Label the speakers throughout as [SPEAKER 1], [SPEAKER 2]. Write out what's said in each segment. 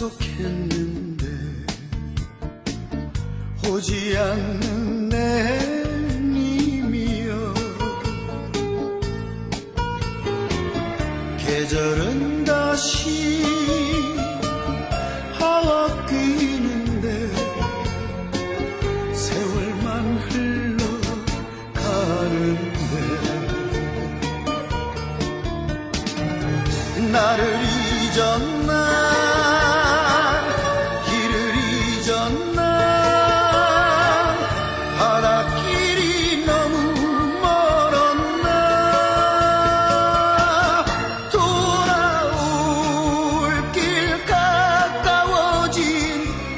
[SPEAKER 1] 약속했는데 오지 않는 내 님이여. 계절은 다시 바뀌는데 세월만 흘러가는데 나를 잊었나 잊었나. 바닷길이 너무 멀었나. 돌아올 길 가까워진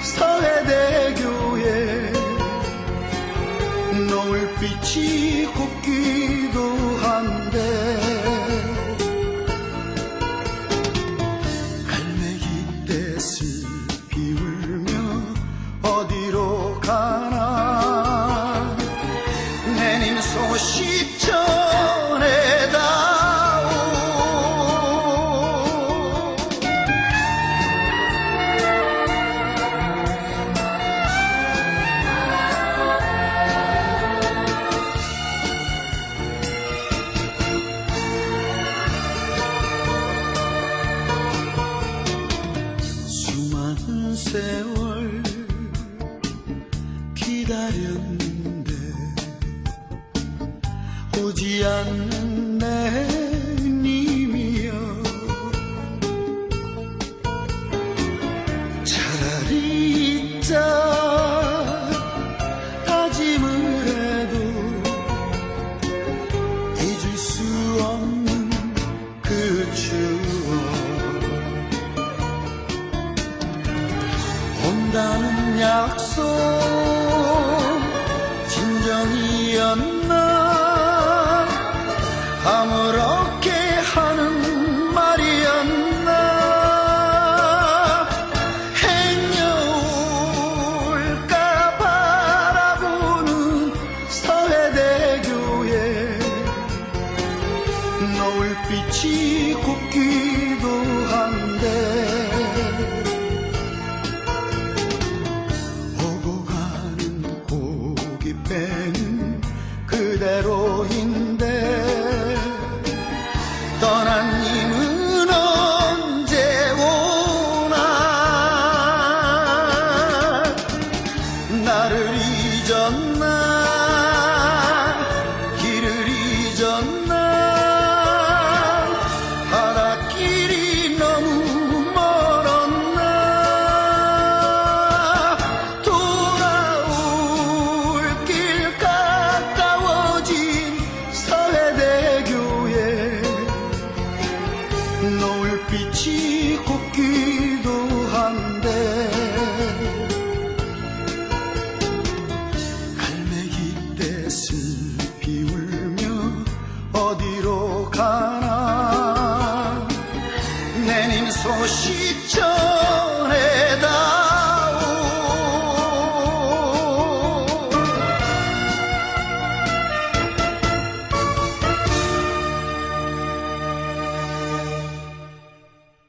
[SPEAKER 1] 서해대교에 노을빛이 곱기도 기다렸는데 오지 내 님이여. 차라리 잊자. 다짐을 해도 잊을 수 없는 그 추억 진정이었나 아무렇게 하는 말이었나 행여올까 바라보는 서해대교에 노을빛이 곱기도 한데 오고 가는 고깃배는 그대로인 슬피 울며 어디로 가나? 내님 소식 전해